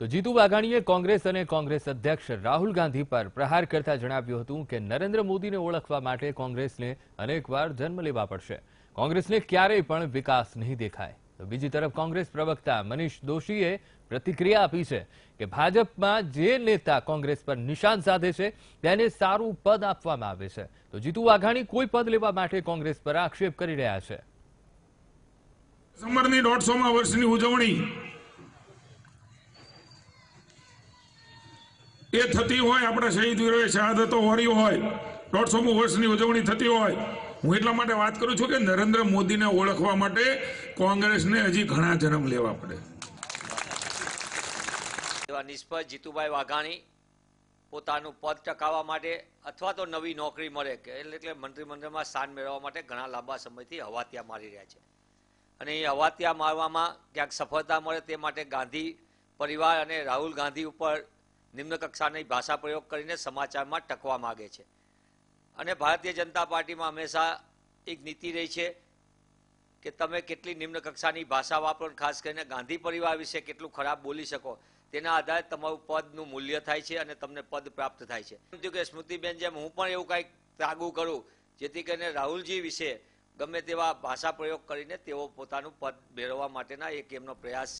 તો જીતુ વાઘાણીએ કોંગ્રેસ અને કોંગ્રેસ અધ્યક્ષ રાહુલ ગાંધી પર પ્રહાર કરતા જણાવ્યું હતું કે નરેન્દ્ર મોદીને ઓળખવા માટે કોંગ્રેસને અનેકવાર જન્મ લેવા પડશે. કોંગ્રેસને ક્યારેય પણ વિકાસ નહીં દેખાય. તો બીજી તરફ કોંગ્રેસ પ્રવક્તા મનીષ દોશીએ પ્રતિક્રિયા આપી છે કે ભાજપમાં જે નેતા કોંગ્રેસ પર નિશાન સાધે છે, તેને સારું પદ આપવામાં આવે છે. તો જીતુ વાઘાણી કોઈ પદ લેવા માટે કોંગ્રેસ પર આક્ષેપ કરી રહ્યા છે. ડિસેમ્બરની દોઢસોમાં વર્ષની ઉજવણી એ થતી હોય, આપણા શહીદ વીરોએ શહાદતો વળી હોય, દોઢસોમું વર્ષની ઉજવણી થતી હોય. હું એટલા માટે વાત કરું છું કે નરેન્દ્ર મોદીને ઓળખવા માટે કોંગ્રેસને હજી ઘણા જન્મ લેવા પડે. એવા નિષ્ફળ જીતુભાઈ વાઘાણી પોતાનું પદ ટકાવવા માટે અથવા તો નવી નોકરી મળે કે એટલે એટલે મંત્રીમંડળમાં સ્થાન મેળવવા માટે ઘણા લાંબા સમયથી હવાત્યા મારી રહ્યા છે. અને એ હવાત્યા મારવામાં ક્યાંક સફળતા મળે તે માટે ગાંધી પરિવાર અને રાહુલ ગાંધી ઉપર નિમ્ન કક્ષાની ભાષા પ્રયોગ કરીને સમાચારમાં ટકવા માગે છે. અને ભારતીય જનતા પાર્ટીમાં હંમેશા એક નીતિ રહી છે કે તમે કેટલી નિમ્ન કક્ષાની ભાષા વાપરો ખાસ કરીને ગાંધી પરિવાર વિશે કેટલું ખરાબ બોલી શકો, તેના આધારે તમારું પદનું મૂલ્ય થાય છે અને તમને પદ પ્રાપ્ત થાય છે. એમ થયું કે સ્મૃતિબેન જેમ હું પણ એવું કંઈક ત્યાગું કરું, જેથી કરીને રાહુલજી વિશે ગમે તેવા ભાષા પ્રયોગ કરીને તેઓ પોતાનું પદ મેળવવા માટેના એક એમનો પ્રયાસ